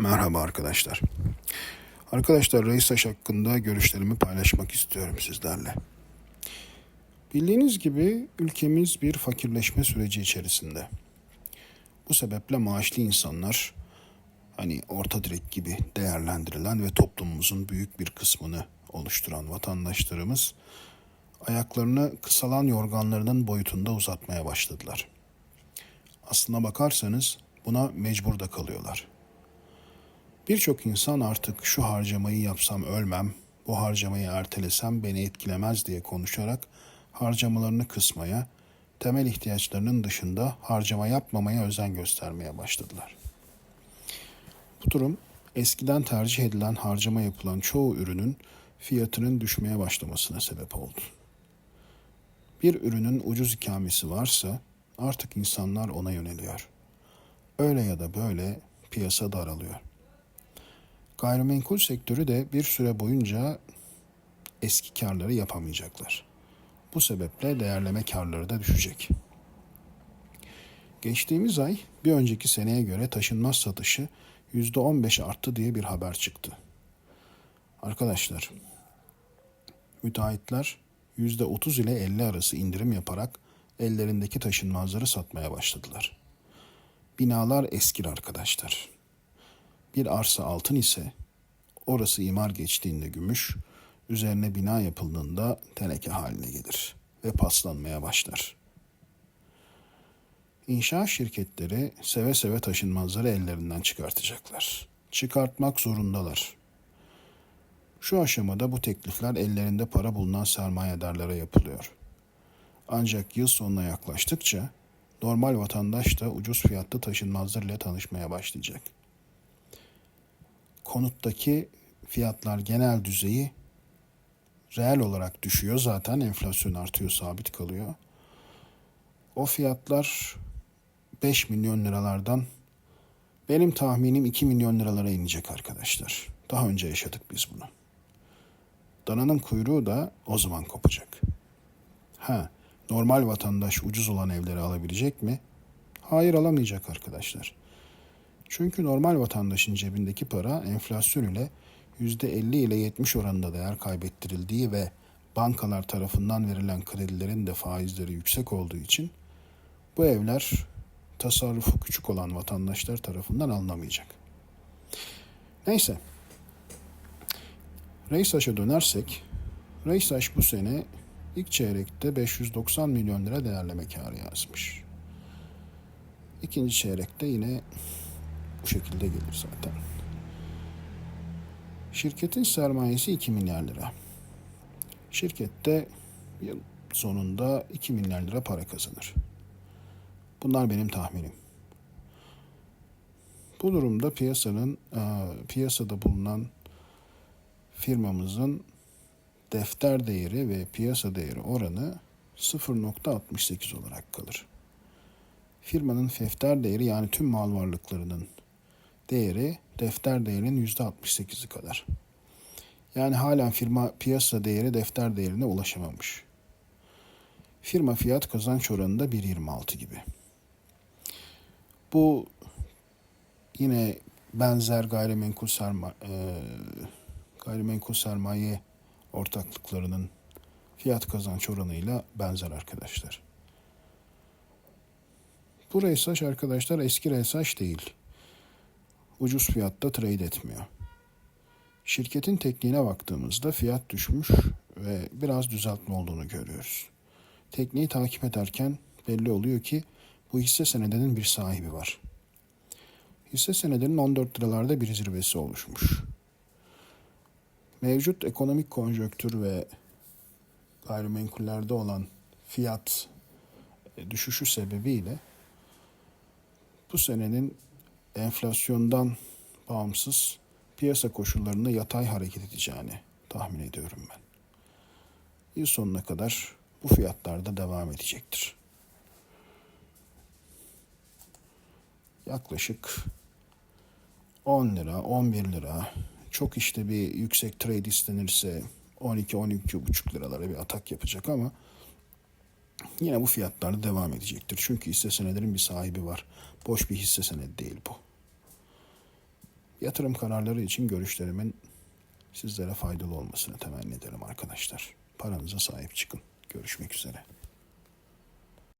Merhaba arkadaşlar. Arkadaşlar Reis Taş hakkında görüşlerimi paylaşmak istiyorum sizlerle. Bildiğiniz gibi ülkemiz bir fakirleşme süreci içerisinde. Bu sebeple maaşlı insanlar hani orta direk gibi değerlendirilen ve toplumumuzun büyük bir kısmını oluşturan vatandaşlarımız ayaklarını kısalan yorganlarının boyutunda uzatmaya başladılar. Aslına bakarsanız buna mecbur da kalıyorlar. Birçok insan artık şu harcamayı yapsam ölmem, bu harcamayı ertelesem beni etkilemez diye konuşarak harcamalarını kısmaya, temel ihtiyaçlarının dışında harcama yapmamaya özen göstermeye başladılar. Bu durum eskiden tercih edilen harcama yapılan çoğu ürünün fiyatının düşmeye başlamasına sebep oldu. Bir ürünün ucuz ikamesi varsa artık insanlar ona yöneliyor. Öyle ya da böyle piyasa daralıyor. Gayrimenkul sektörü de bir süre boyunca eski karları yapamayacaklar. Bu sebeple değerleme karları da düşecek. Geçtiğimiz ay bir önceki seneye göre taşınmaz satışı %15 arttı diye bir haber çıktı. Arkadaşlar, müteahhitler %30 ile 50 arası indirim yaparak ellerindeki taşınmazları satmaya başladılar. Binalar eskir arkadaşlar. Bir arsa altın ise orası imar geçtiğinde gümüş, üzerine bina yapıldığında teneke haline gelir ve paslanmaya başlar. İnşaat şirketleri seve seve taşınmazları ellerinden çıkartacaklar. Çıkartmak zorundalar. Şu aşamada bu teklifler ellerinde para bulunan sermayedarlara yapılıyor. Ancak yıl sonuna yaklaştıkça normal vatandaş da ucuz fiyatlı taşınmazlar ile tanışmaya başlayacak. Konuttaki fiyatlar genel düzeyi reel olarak düşüyor zaten enflasyon artıyor sabit kalıyor. O fiyatlar 5 milyon liralardan benim tahminim 2 milyon liralara inecek arkadaşlar. Daha önce yaşadık biz bunu. Dananın kuyruğu da o zaman kopacak. Ha, normal vatandaş ucuz olan evleri alabilecek mi? Hayır alamayacak arkadaşlar. Çünkü normal vatandaşın cebindeki para enflasyon ile %50 ile 70 oranında değer kaybettirildiği ve bankalar tarafından verilen kredilerin de faizleri yüksek olduğu için bu evler tasarrufu küçük olan vatandaşlar tarafından alınamayacak. Neyse. Reysaş'a dönersek, Reysaş bu sene ilk çeyrekte 590 milyon lira değerleme karı yazmış. İkinci çeyrekte yine bu şekilde gelir zaten. Şirketin sermayesi 2 milyar lira. Şirkette yıl sonunda 2 milyar lira para kazanır. Bunlar benim tahminim. Bu durumda piyasanın e, piyasada bulunan firmamızın defter değeri ve piyasa değeri oranı 0.68 olarak kalır. Firmanın defter değeri yani tüm mal varlıklarının değeri defter değerinin %68'i kadar. Yani halen firma piyasa değeri defter değerine ulaşamamış. Firma fiyat kazanç oranı da 1.26 gibi. Bu yine benzer gayrimenkul sermaye gayrimenkul sermaye ortaklıklarının fiyat kazanç oranıyla benzer arkadaşlar. Bu resaş arkadaşlar eski resaş değil. Ucuz fiyatta trade etmiyor. Şirketin tekniğine baktığımızda fiyat düşmüş ve biraz düzeltme olduğunu görüyoruz. Tekniği takip ederken belli oluyor ki bu hisse senedinin bir sahibi var. Hisse senedinin 14 liralarda bir zirvesi oluşmuş. Mevcut ekonomik konjöktür ve gayrimenkullerde olan fiyat düşüşü sebebiyle bu senenin enflasyondan bağımsız piyasa koşullarında yatay hareket edeceğini tahmin ediyorum ben. Yıl sonuna kadar bu fiyatlarda devam edecektir. Yaklaşık 10 lira, 11 lira, çok işte bir yüksek trade istenirse 12-12,5 liralara bir atak yapacak ama yine bu fiyatlarda devam edecektir. Çünkü hisse senedinin bir sahibi var. Boş bir hisse senedi değil bu. Yatırım kararları için görüşlerimin sizlere faydalı olmasını temenni ederim arkadaşlar. Paranıza sahip çıkın. Görüşmek üzere.